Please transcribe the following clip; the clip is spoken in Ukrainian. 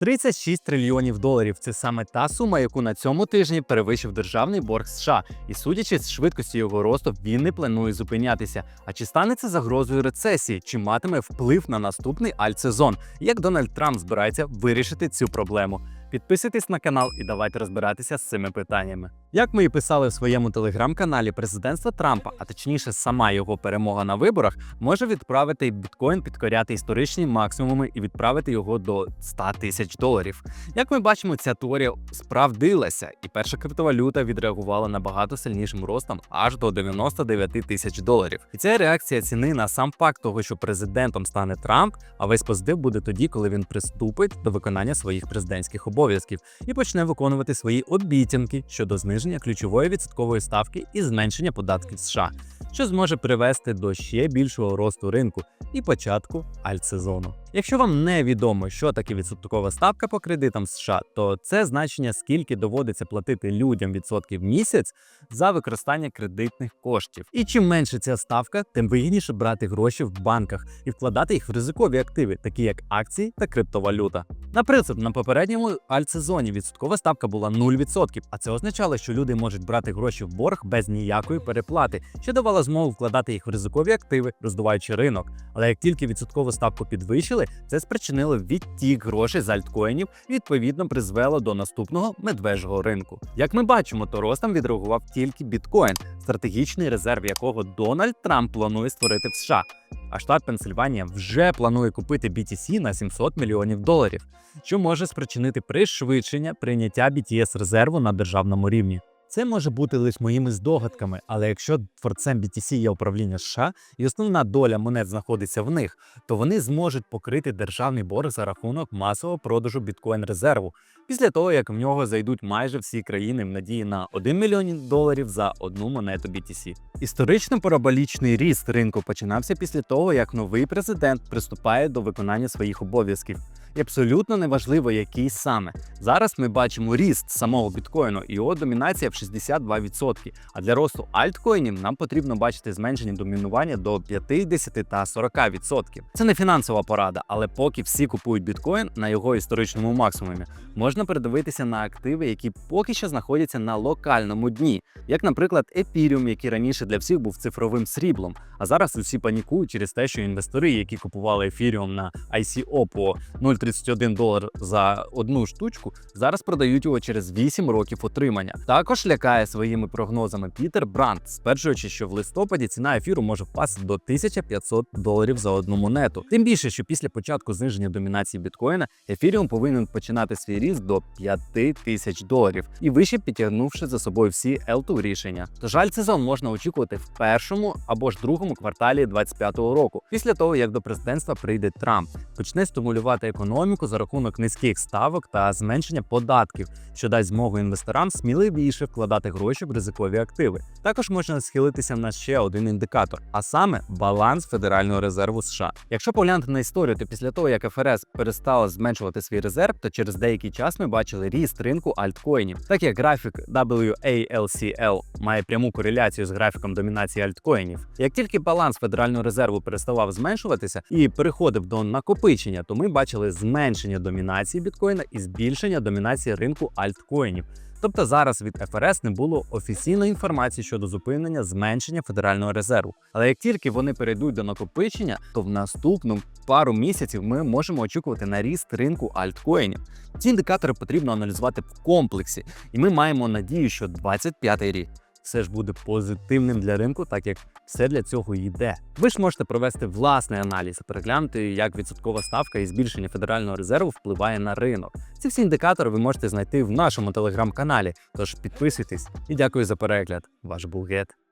36 трильйонів доларів це саме та сума, яку на цьому тижні перевищив державний борг США. І судячи з швидкості його росту, він не планує зупинятися. А чи стане це загрозою рецесії, чи матиме вплив на наступний альтсезон? Як Дональд Трамп збирається вирішити цю проблему? Підписуйтесь на канал і давайте розбиратися з цими питаннями. Як ми і писали в своєму телеграм-каналі, президентство Трампа, а точніше, сама його перемога на виборах, може відправити біткоін підкоряти історичні максимуми і відправити його до 100 тисяч доларів. Як ми бачимо, ця теорія справдилася, і перша криптовалюта відреагувала набагато сильнішим ростом аж до 99 тисяч доларів. І ця реакція ціни на сам факт того, що президентом стане Трамп, а весь позитив буде тоді, коли він приступить до виконання своїх президентських обов'язків і почне виконувати свої обіцянки щодо зниження ключової відсоткової ставки і зменшення податків США, що зможе привести до ще більшого росту ринку і початку альтсезону. Якщо вам не відомо, що таке відсоткова ставка по кредитам США, то це значення, скільки доводиться платити людям відсотків в місяць за використання кредитних коштів. І чим менше ця ставка, тим вигідніше брати гроші в банках і вкладати їх в ризикові активи, такі як акції та криптовалюта. Наприклад, на попередньому альтсезоні відсоткова ставка була 0%, а це означало, що люди можуть брати гроші в борг без ніякої переплати, що давало змогу вкладати їх в ризикові активи, роздуваючи ринок. Але як тільки відсоткову ставку підвищили, це спричинило відтік грошей з альткоїнів відповідно призвело до наступного медвежого ринку. Як ми бачимо, то ростом відреагував тільки біткоін, стратегічний резерв якого Дональд Трамп планує створити в США. А штат Пенсильванія вже планує купити BTC на 700 мільйонів доларів, що може спричинити пришвидшення прийняття BTS резерву на державному рівні. Це може бути лише моїми здогадками, але якщо творцем BTC є управління США і основна доля монет знаходиться в них, то вони зможуть покрити державний борг за рахунок масового продажу біткоін резерву після того, як в нього зайдуть майже всі країни в надії на 1 мільйон доларів за одну монету BTC. Історично параболічний ріст ринку починався після того, як новий президент приступає до виконання своїх обов'язків. І абсолютно неважливо, який саме. Зараз ми бачимо ріст самого біткоїну і його домінація в 62%. А для росту альткоїнів нам потрібно бачити зменшення домінування до 50 та 40%. Це не фінансова порада, але поки всі купують біткоін на його історичному максимумі, можна передивитися на активи, які поки що знаходяться на локальному дні, як, наприклад, Ethereum, який раніше для всіх був цифровим сріблом. А зараз усі панікують через те, що інвестори, які купували Ethereum на ICO по 0,31 долар за одну штучку, зараз продають його через 8 років отримання. Також лякає своїми прогнозами Пітер Бранд, стверджуючи, що в листопаді ціна ефіру може впасти до 1500 доларів за одну монету. Тим більше, що після початку зниження домінації біткоїна Ethereum повинен починати свій ріст до 5000 доларів і вище підтягнувши за собою всі L2 рішення. Тож альтсезон можна очікувати в першому або ж другому кварталі 2025 року, після того як до президентства прийде Трамп, почне стимулювати економіку за рахунок низьких ставок та зменшення податків, що дасть змогу інвесторам сміливіше вкладати гроші в ризикові активи. Також можна схилитися на ще один індикатор, а саме баланс Федерального резерву США. Якщо поглянути на історію, то після того як ФРС перестала зменшувати свій резерв, то через деякий час ми бачили ріст ринку альткоїнів, так як графік WALCL має пряму кореляцію з графіком домінації альткоїнів. Як тільки баланс Федерального резерву переставав зменшуватися і переходив до накопичення, то ми бачили зменшення домінації біткоїна і збільшення домінації ринку альткоїнів. Тобто зараз від ФРС не було офіційної інформації щодо зупинення зменшення Федерального резерву. Але як тільки вони перейдуть до накопичення, то в наступну пару місяців ми можемо очікувати на ріст ринку альткоїнів. Ці індикатори потрібно аналізувати в комплексі, і ми маємо надію, що 25-й рік все ж буде позитивним для ринку, так як все для цього йде. Ви ж можете провести власний аналіз і переглянути, як відсоткова ставка і збільшення федерального резерву впливає на ринок. Ці всі індикатори ви можете знайти в нашому телеграм-каналі. Тож підписуйтесь і дякую за перегляд. Ваш Булгет.